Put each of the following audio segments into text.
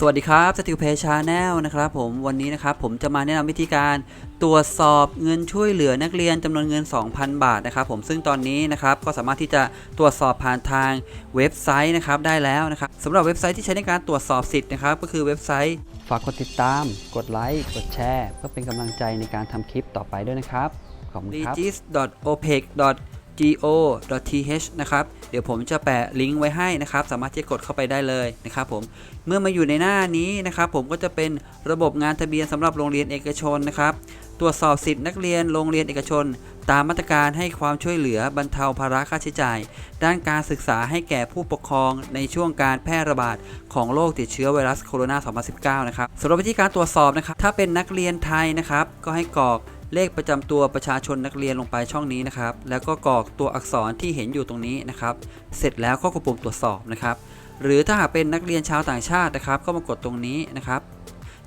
สวัสดีครับสติลเพชาแนลนะครับผมวันนี้นะครับผมจะมาแนะนำวิธีการตรวจสอบเงินช่วยเหลือนักเรียนจำนวนเงิน 2,000 บาทนะครับผมซึ่งตอนนี้นะครับก็สามารถที่จะตรวจสอบผ่านทางเว็บไซต์นะครับได้แล้วนะครับสำหรับเว็บไซต์ที่ใช้ในการตรวจสอบสิทธิ์นะครับก็คือเว็บไซต์ฝากกดติดตาม กดไลค์กดแชร์เพื่อเป็นกำลังใจในการทำคลิปต่อไปด้วยนะครับขอบคุณครับ g.o.t.h. นะครับ เดี๋ยวผมจะแปะลิงก์ไว้ให้นะครับ สามารถที่จะกดเข้าไปได้เลยนะครับผม เมื่อมาอยู่ในหน้านี้นะครับผมก็จะเป็นระบบงานทะเบียนสำหรับโรงเรียนเอกชนนะครับ ตรวจสอบสิทธินักเรียนโรงเรียนเอกชน ตามมาตรการให้ความช่วยเหลือบรรเทาภาระค่าใช้จ่าย ด้านการศึกษาให้แก่ผู้ปกครองในช่วงการแพร่ระบาดของโรคติดเชื้อไวรัสโคโรนา 2019 นะครับสำหรับวิธีการตรวจสอบนะครับ ถ้าเป็นนักเรียนไทยนะครับ ก็ให้กรอก เลขประจำตัวประชาชนนักเรียนลงไปช่องนี้นะครับ แล้วก็กรอกตัวอักษรที่เห็นอยู่ตรงนี้นะครับ เสร็จแล้วก็กดปุ่มตรวจสอบนะครับ หรือถ้าหากเป็นนักเรียนชาวต่างชาตินะครับ ก็มากดตรงนี้นะครับ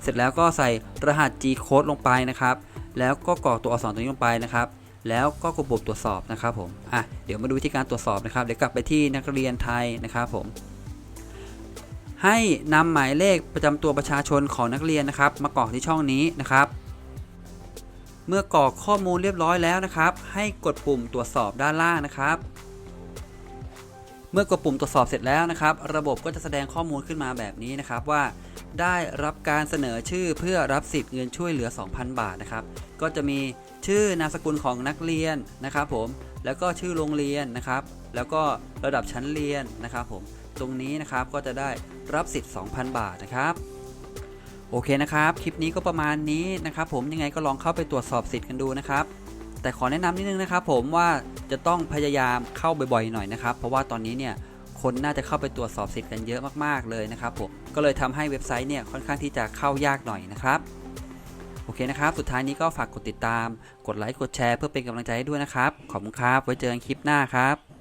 เสร็จแล้วก็ใส่รหัส G code ลงไปนะครับ แล้วก็กรอกตัวอักษรตรงนี้ลงไปนะครับแล้วก็กดปุ่มตรวจสอบนะครับผม อะ เดี๋ยวมาดูวิธีการตรวจสอบนะครับ เดี๋ยวกลับไปที่นักเรียนไทยนะครับผม ให้นำหมายเลขประจำตัวประชาชนของนักเรียนนะครับ มากรอกที่ช่องนี้นะครับ เมื่อกรอกข้อมูลเรียบร้อยแล้วนะครับ ให้กดปุ่มตรวจสอบด้านล่างนะครับ เมื่อกดปุ่มตรวจสอบเสร็จแล้วนะครับ ระบบก็จะแสดงข้อมูลขึ้นมาแบบนี้นะครับว่า ได้รับการเสนอชื่อเพื่อรับสิทธิ์เงินช่วยเหลือ 2,000 บาทนะครับ ก็จะมีชื่อนามสกุลของนักเรียนนะครับ ผมแล้วก็ชื่อโรงเรียนนะครับ แล้วก็ระดับชั้นเรียนนะครับ ผมตรงนี้นะครับก็จะได้รับสิทธิ์ 2,000 บาทนะครับ โอเคนะครับ คลิปนี้ก็ประมาณนี้นะครับผมยังไงก็ลองเข้าไปตรวจสอบสิทธิ์กันดูนะครับแต่ขอแนะนำนิดนึงนะครับผมว่าจะต้องพยายามเข้าบ่อยๆหน่อยนะครับ เพราะว่าตอนนี้เนี่ยคนน่าจะเข้าไปตรวจสอบสิทธิ์กันเยอะมากๆเลยนะครับผมก็เลยทำให้เว็บไซต์เนี่ยค่อนข้างที่จะเข้ายากหน่อยนะครับโอเคนะครับ สุดท้ายนี้ก็ฝากกดติดตาม กดไลค์กดแชร์เพื่อเป็นกำลังใจให้ด้วยนะครับขอบคุณครับไว้เจอกันคลิปหน้าครับ